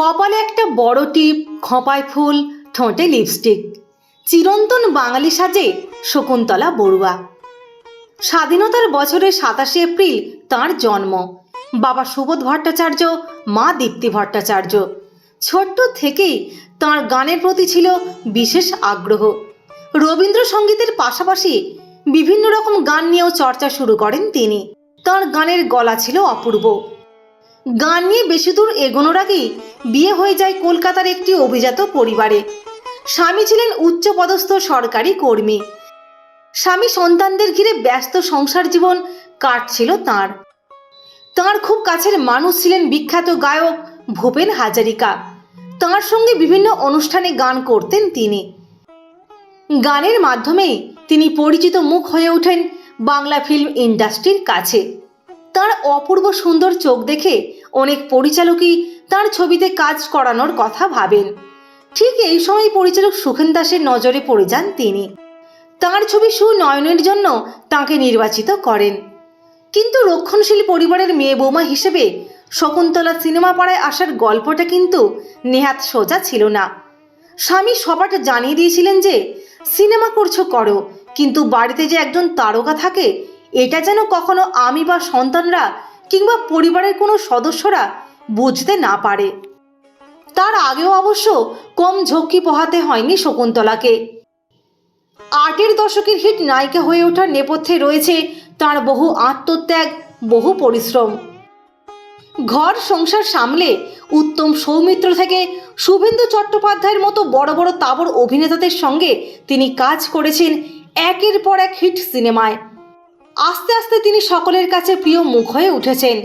কপালে একটা বড় টিপ, খোঁপায় ফুল, ঠোঁটে লিপস্টিক চিরন্তন বাঙালি সাজে শকুন্তলা বড়ুয়া। স্বাধীনতার বছরের সাতাশে এপ্রিল তার জন্ম। বাবা সুবোধ ভট্টাচার্য, মা দীপ্তি ভট্টাচার্য। ছোট্ট থেকেই তার গানের প্রতি ছিল বিশেষ আগ্রহ। রবীন্দ্রসঙ্গীতের পাশাপাশি বিভিন্ন রকম গান নিয়েও চর্চা শুরু করেন তিনি। তার গানের গলা ছিল অপূর্ব। গান নিয়ে বেশি দূর এগোনোর আগেই বিয়ে হয়ে যায় কলকাতার একটি অভিজাত পরিবারে। স্বামী ছিলেন উচ্চপদস্থ সরকারি কর্মী। স্বামী সন্তানদের ঘিরে ব্যস্ত সংসার জীবন কাটছিল তার। তার খুব কাছের মানুষ ছিলেন বিখ্যাত গায়ক ভূপেন হাজারিকা। তার সঙ্গে বিভিন্ন অনুষ্ঠানে গান করতেন তিনি। গানের মাধ্যমেই তিনি পরিচিত মুখ হয়ে ওঠেন বাংলা ফিল্ম ইন্ডাস্ট্রির কাছে। তার অপূর্ব সুন্দর চোখ দেখে অনেক পরিচালকই তার ছবিতে কাজ করানোর কথা ভাবেন। ঠিক এই সময় পরিচালক সুখেন দাসের নজরে পড়ে যান তিনি। তার ছবি সুনয়নের জন্য তাকে নির্বাচিত করেন। কিন্তু রক্ষণশীল পরিবারের মেয়ে বৌমা হিসেবে শকুন্তলা সিনেমা পাড়ায় আসার গল্পটা কিন্তু নেহাত সোজা ছিল না। স্বামী সবাটা জানিয়ে দিয়েছিলেন যে, সিনেমা করছ করো, কিন্তু বাড়িতে যে একজন তারকা থাকে, এটা যেন কখনো আমি বা সন্তানরা কিংবা পরিবারের কোনো সদস্যরা বুঝতে না পারে। তার আগেও অবশ্য কম ঝক্কি পোহাতে হয়নি শকুন্তলাকে। আটের দশকের হিট নায়িকা হয়ে ওঠার নেপথ্যে রয়েছে তার বহু আত্মত্যাগ, বহু পরিশ্রম। ঘর সংসার সামলে উত্তম সৌমিত্র থেকে শুভেন্দু চট্টোপাধ্যায়ের মতো বড় বড় তাবর অভিনেতাদের সঙ্গে তিনি কাজ করেছেন একের পর এক হিট সিনেমায়। আস্তে আস্তে তিনি সকলের কাছে প্রিয় মুখ হয়ে উঠেছেন।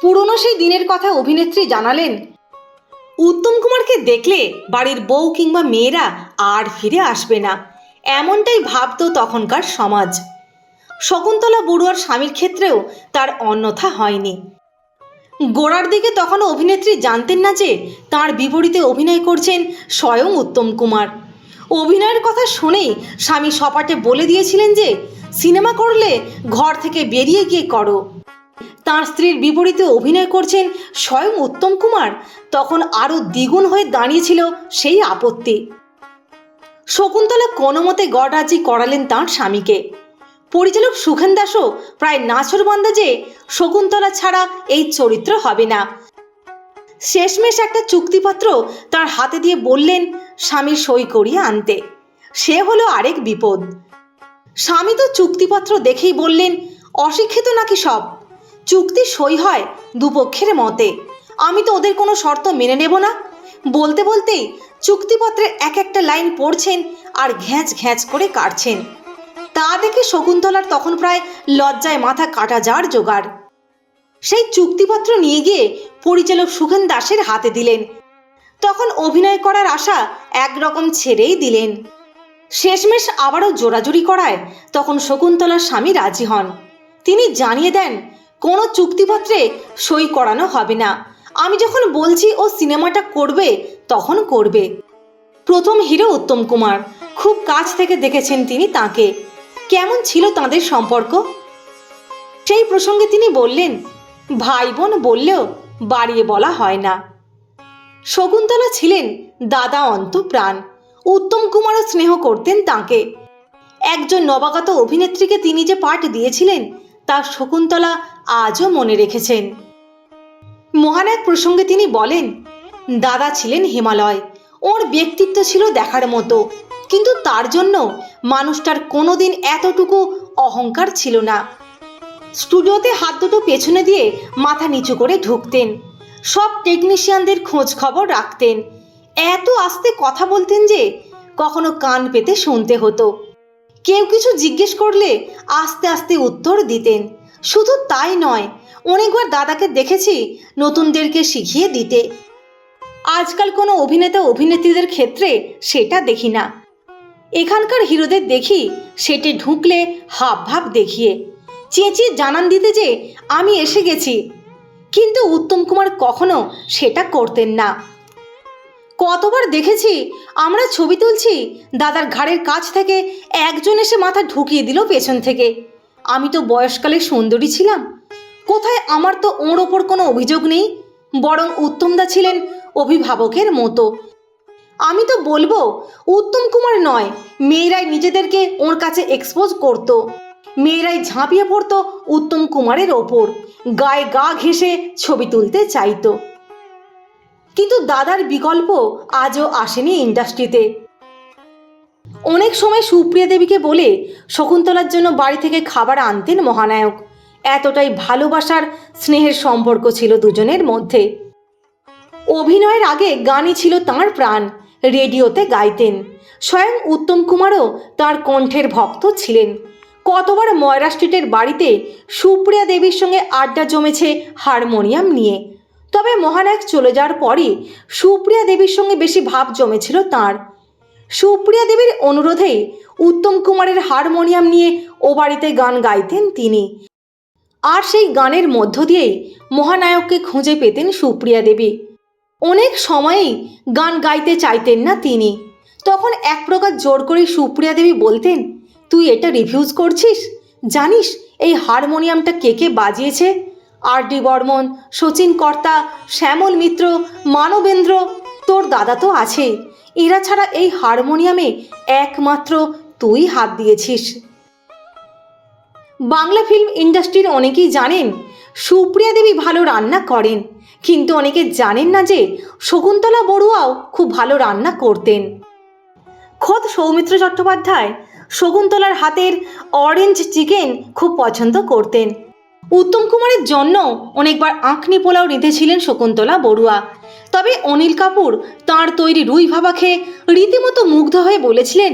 পুরনো সেই দিনের কথা অভিনেত্রী জানালেন, উত্তম কুমারকে দেখলে বাড়ির বউ কিংবা মেয়েরা আর ফিরে আসবে না। এমনটাই ভাবত তখনকার সমাজ। শকুন্তলা বড়ুয়ার স্বামীর ক্ষেত্রেও তার অন্যথা হয়নি। গোড়ার দিকে তখনও অভিনেত্রী জানতেন না যে তার বিপরীতে অভিনয় করছেন স্বয়ং উত্তম কুমার। অভিনয়ের কথা শুনেই স্বামী সপাটে বলে দিয়েছিলেন যে সিনেমা করলে ঘর থেকে বেরিয়ে গিয়ে করো। তাঁর স্ত্রীর বিপরীতে অভিনয় করছেন স্বয়ং উত্তম কুমার। তখন আরও দ্বিগুণ হয়ে দাঁড়িয়েছিল সেই আপত্তি। শকুন্তলা কোনো মতে গড়রাজি করালেন তাঁর স্বামীকে। পরিচালক সুখেন দাসও প্রায় নাছর যে শকুন্তলা ছাড়া এই চরিত্র হবে না। শেষমেশ একটা চুক্তিপত্র তার হাতে দিয়ে বললেন, স্বামী সই করিয়ে আনতে। সে হলো আরেক বিপদ। স্বামী তো চুক্তিপত্র দেখেই বললেন, অশিক্ষিত নাকি সব? চুক্তি সই হয় দুপক্ষের মতে। আমি তো ওদের কোনো শর্ত মেনে নেব না। বলতে বলতেই চুক্তিপত্রের এক একটা লাইন পড়ছেন আর ঘ্যাঁচ ঘ্যাঁচ করে কাটছেন। তা দেখে শকুন্তলার তখন প্রায় লজ্জায় মাথা কাটা যাওয়ার জোগাড়। সেই চুক্তিপত্র নিয়ে গিয়ে পরিচালক সুখেন দাসের হাতে দিলেন। তখন অভিনয় করার আশা একরকম ছেড়েই দিলেন। শেষমেশ আবারও জোরাজুরি করায় তখন শকুন্তলার স্বামী রাজি হন। তিনি জানিয়ে দেন, কোনো চুক্তিপত্রে সই করানো হবে না। আমি যখন বলছি ও সিনেমাটা করবে, তখন করবে। প্রথম হিরো উত্তম কুমার খুব কাছ থেকে দেখেছেন তিনি তাকে। কেমন ছিল তাদের সম্পর্ক? সেই প্রসঙ্গে তিনি বললেন ভাই বোন বললেও বাড়িয়ে বলা হয় না। শকুন্তলা ছিলেন দাদা অন্তপ্রাণ। উত্তম কুমারও স্নেহ করতেন তাকে। একজন নবাগত অভিনেত্রীকে তিনি যে পাঠ দিয়েছিলেন তা শকুন্তলা আজও মনে রেখেছেন। মহান এক প্রসঙ্গে তিনি বলেন, দাদা ছিলেন হিমালয়, ওর ব্যক্তিত্ব ছিল দেখার মতো, কিন্তু তার জন্য মানুষটার কোনোদিন এতটুকু অহংকার ছিল না। স্টুডিওতে হাত দুটো পেছনে দিয়ে মাথা নিচু করে ঢুকতেন, সব টেকনিশিয়ানদের খোঁজ খবর রাখতেন, এত আস্তে কথা বলতেন যে কখনো কান পেতে শুনতে হতো। কেউ কিছু জিজ্ঞেস করলে আস্তে আস্তে উত্তর দিতেন। শুধু তাই নয়, অনেকবার দাদাকে দেখেছি নতুনদেরকে শিখিয়ে দিতে। আজকাল কোনো অভিনেতা অভিনেত্রীদের ক্ষেত্রে সেটা দেখি না। এখানকার হিরোদের দেখি সেটে ঢুকলে হাব ভাব দেখিয়ে। চেঁচিয়ে জানান দিতে যে, আমি এসে গেছি। কিন্তু উত্তম কুমার কখনো সেটা করতেন না। কতবার দেখেছি? আমরা ছবি তুলছি, দাদার ঘাড়ের কাছ থেকে একজন এসে মাথা ঢুকিয়ে দিল পেছন থেকে। আমি তো বয়সকালে সুন্দরী ছিলাম। কোথায় আমার তো ওর ওপর কোনো অভিযোগ নেই, বরং উত্তমদা ছিলেন অভিভাবকের মতো। আমি তো বলব, উত্তম কুমার নয়, মেয়েরাই নিজেদেরকে ওর কাছে এক্সপোজ করতো। মেয়েরাই ঝাঁপিয়ে পড়তো উত্তম কুমারের ওপর, গায়ে গা ঘেঁষে ছবি তুলতে চাইতো। কিন্তু দাদার বিকল্প আজও আসেনি ইন্ডাস্ট্রিতে। অনেক সময় সুপ্রিয়া দেবীকে বলে শকুন্তলার জন্য বাড়ি থেকে খাবার আনতেন মহানায়ক। এতটাই ভালোবাসার স্নেহের সম্পর্ক ছিল দুজনের মধ্যে। অভিনয়ের আগে গানই ছিল তাঁর প্রাণ, রেডিওতে গাইতেন। স্বয়ং উত্তম কুমারও তার কণ্ঠের ভক্ত ছিলেন। কতবার ময়রা স্ট্রিটের বাড়িতে সুপ্রিয়া দেবীর সঙ্গে আড্ডা জমেছে হারমোনিয়াম নিয়ে। তবে মহানায়ক চলে যাওয়ার পরই সুপ্রিয়া দেবীর সঙ্গে বেশি ভাব জমেছিল তার। সুপ্রিয়া দেবীর অনুরোধেই উত্তম কুমারের হারমোনিয়াম নিয়ে ও বাড়িতে গান গাইতেন তিনি। আর সেই গানের মধ্য দিয়েই মহানায়ককে খুঁজে পেতেন সুপ্রিয়া দেবী। অনেক সময়েই গান গাইতে চাইতেন না তিনি। তখন এক প্রকার জোর করে সুপ্রিয়া দেবী বলতেন, তুই এটা রিফিউজ করছিস? জানিস এই হারমোনিয়ামটা কে কে বাজিয়েছে? আর ডি বর্মন শচীন কর্তা, শ্যামল মিত্র, মানবেন্দ্র, তোর দাদা তো আছেই এরা ছাড়া এই হারমোনিয়ামে একমাত্র তুই হাত দিয়েছিস। বাংলা ফিল্ম ইন্ডাস্ট্রির অনেকেই জানেন, সুপ্রিয়া দেবী ভালো রান্না করেন। কিন্তু অনেকে জানেন না যে, শকুন্তলা বড়ুয়াও খুব ভালো রান্না করতেন। খোদ সৌমিত্র চট্টোপাধ্যায় শকুন্তলার হাতের অরেঞ্জ চিকেন খুব পছন্দ করতেন। উত্তম কুমারের জন্য অনেকবার আঁকনি পোলাও রেঁধেছিলেন শকুন্তলা বড়ুয়া। তবে অনিল কাপুর তার তৈরি রুই ভাবা খেয়ে রীতিমতো মুগ্ধ হয়ে বলেছিলেন,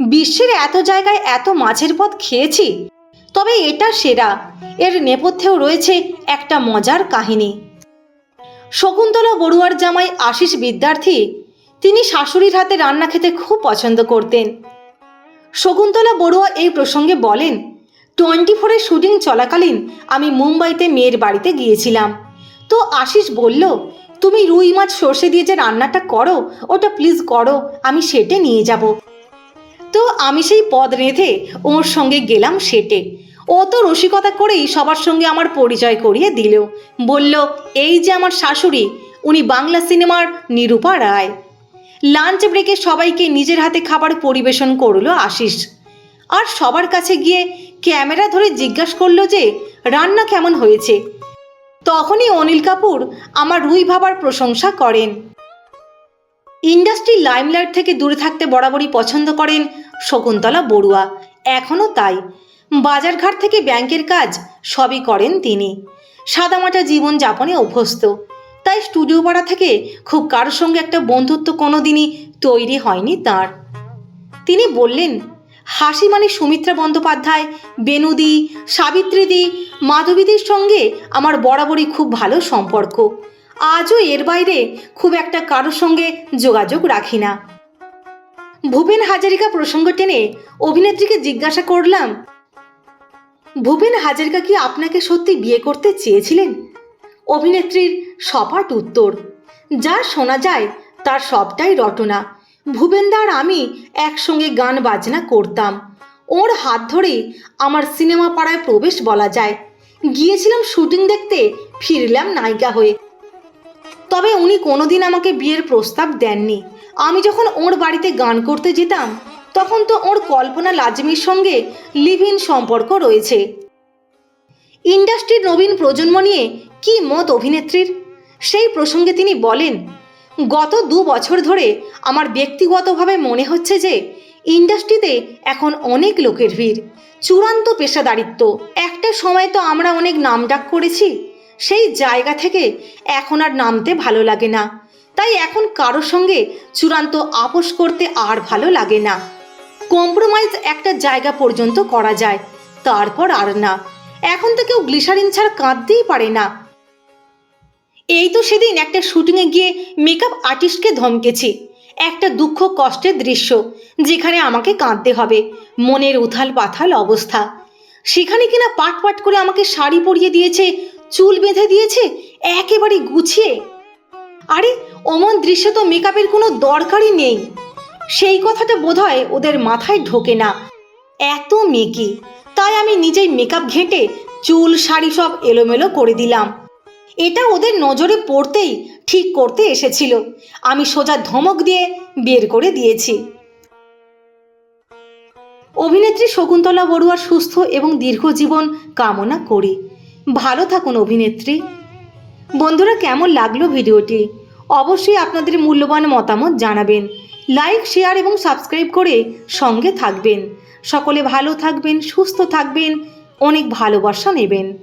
বিশ্বের এত জায়গায় এত মাছের পদ খেয়েছি, তবে এটা সেরা। এর নেপথ্যেও রয়েছে একটা মজার কাহিনী। শকুন্তলা বড়ুয়ার জামাই আশিস বিদ্যার্থী, তিনি শাশুড়ির হাতে রান্না খেতে খুব পছন্দ করতেন। শকুন্তলা বড়ুয়া এই প্রসঙ্গে বলেন টোয়েন্টি ফোরের শুটিং চলাকালীন আমি মুম্বাইতে মেয়ের বাড়িতে গিয়েছিলাম। তো আশিস বলল, তুমি রুই মাছ সর্ষে দিয়ে যে রান্নাটা করো, ওটা প্লিজ করো, আমি সেটে নিয়ে যাব। তো আমি সেই পদ রেঁধে ওর সঙ্গে গেলাম সেটে। ও তো রসিকতা করেই সবার সঙ্গে আমার পরিচয় করিয়ে দিল। বলল, এই যে আমার শাশুড়ি, উনি বাংলা সিনেমার নিরূপা রায়। লাঞ্চ ব্রেকে সবাইকে নিজের হাতে খাবার পরিবেশন করল আশিস। আর সবার কাছে গিয়ে ক্যামেরা ধরে জিজ্ঞাসা করল যে, রান্না কেমন হয়েছে? তখনই অনিল কাপুর আমার রুই ভাবার প্রশংসা করেন। ইন্ডাস্ট্রি লাইমলাইট থেকে দূরে থাকতে বরাবরই পছন্দ করেন শকুন্তলা বড়ুয়া। এখনও তাই। বাজারঘাট থেকে ব্যাংকের কাজ সবই করেন তিনি। সাদামাটা জীবন যাপনে অভ্যস্ত। তাই স্টুডিও পাড়া থেকে খুব কারোর সঙ্গে একটা বন্ধুত্ব কোনোদিনই তৈরি হয়নি তার। তিনি বললেন হাসি মানে সুমিত্রা বন্দ্যোপাধ্যায়, বেনুদি, সাবিত্রীদি, মাধবীদির সঙ্গে আমার বরাবরই খুব ভালো সম্পর্ক। আজও এর বাইরে খুব একটা কারোর সঙ্গে যোগাযোগ রাখি না। ভূপেন হাজারিকা প্রসঙ্গ টেনে অভিনেত্রীকে জিজ্ঞাসা করলাম, ভূপেন হাজারিকা কি আপনাকে সত্যি বিয়ে করতে চেয়েছিলেন? অভিনেত্রীর সপাট উত্তর, যা শোনা যায় তার সবটাই রটনা। ভূপেনদা আর আমি একসঙ্গে গান বাজনা করতাম। ওর হাত ধরেই আমার সিনেমা পাড়ায় প্রবেশ বলা যায়। গিয়েছিলাম শুটিং দেখতে, ফিরলাম নায়িকা হয়ে। তবে উনি কোনোদিন আমাকে বিয়ের প্রস্তাব দেননি। আমি যখন ওর বাড়িতে গান করতে যেতাম, তখন তো ওর কল্পনা লাজমির সঙ্গে লিভ ইন সম্পর্ক রয়েছে। ইন্ডাস্ট্রির নবীন প্রজন্ম নিয়ে কি মত অভিনেত্রীর? সেই প্রসঙ্গে তিনি বলেন গত দু বছর ধরে আমার ব্যক্তিগতভাবে মনে হচ্ছে যে ইন্ডাস্ট্রিতে এখন অনেক লোকের ভিড়, চূড়ান্ত পেশাদারিত্ব। একটা সময় তো আমরা অনেক নাম ডাক করেছি, সেই জায়গা থেকে এখন আর নামতে ভালো লাগে না। তাই এখন কারোর সঙ্গে চূড়ান্ত আপোষ করতে আর ভালো লাগে না। কম্প্রোমাইজ একটা জায়গা পর্যন্ত করা যায়, তারপর আর না। এখন তো কেউ গ্লিসারিন ছাড়া কাঁদতেই পারে না। এই তো সেদিন একটা শুটিংয়ে গিয়ে মেকআপ আর্টিস্টকে ধমকেছি। একটা দুঃখ কষ্টের দৃশ্য, যেখানে আমাকে কাঁদতে হবে, মনের উথাল পাথাল অবস্থা। সেখানে কিনা পাট পাট করে আমাকে শাড়ি পরিয়ে দিয়েছে, চুল বেঁধে দিয়েছে, একেবারে গুছিয়ে। আরে, অমন দৃশ্য তো মেকআপের কোনো দরকারই নেই। সেই কথাটা বোধহয় ওদের মাথায় ঢোকে না। এত মেকি, তাই আমি নিজেই মেকআপ ঘেঁটে চুল, শাড়ি সব এলোমেলো করে দিলাম। এটা ওদের নজরে পড়তেই ঠিক করতে এসেছিল। আমি সোজা ধমক দিয়ে বের করে দিয়েছি। অভিনেত্রী শকুন্তলা বড়ুয়ার সুস্থ এবং দীর্ঘ জীবন কামনা করি। ভালো থাকুন অভিনেত্রী। বন্ধুরা, কেমন লাগল ভিডিওটি? অবশ্যই আপনাদের মূল্যবান মতামত জানাবেন। লাইক, শেয়ার এবং সাবস্ক্রাইব করে সঙ্গে থাকবেন। সকলে ভালো থাকবেন, সুস্থ থাকবেন, অনেক ভালোবাসা নেবেন।